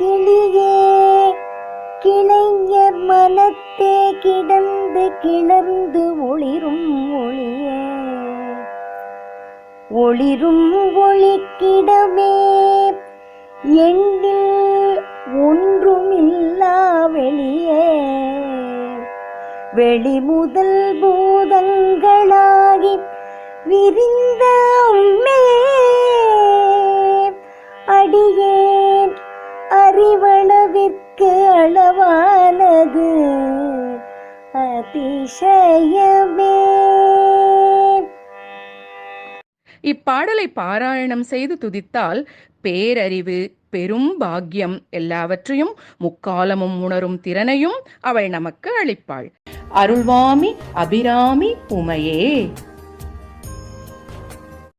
கிளியே கிளைஞர் மனத்தே கிடந்து கிளர்ந்து ஒளிரும் ஒளியே. ஒளிரும் ஒளிக்கிடமே எண்ணில் ஒன்றுமில்லா வெளியே. வெளி முதல் பூதங்களாகி விரிந்த உண்மையே அடியே அளவானது அதிசயமே. இப்பாடலை பாராயணம் செய்து துதித்தால் பேரறிவு பெரும் பாக்கியம் எல்லாவற்றையும் முக்காலமும் உணரும் திறனையும் அவள் நமக்கு அளிப்பாள். அருள்வாமி அபிராமி உமையே.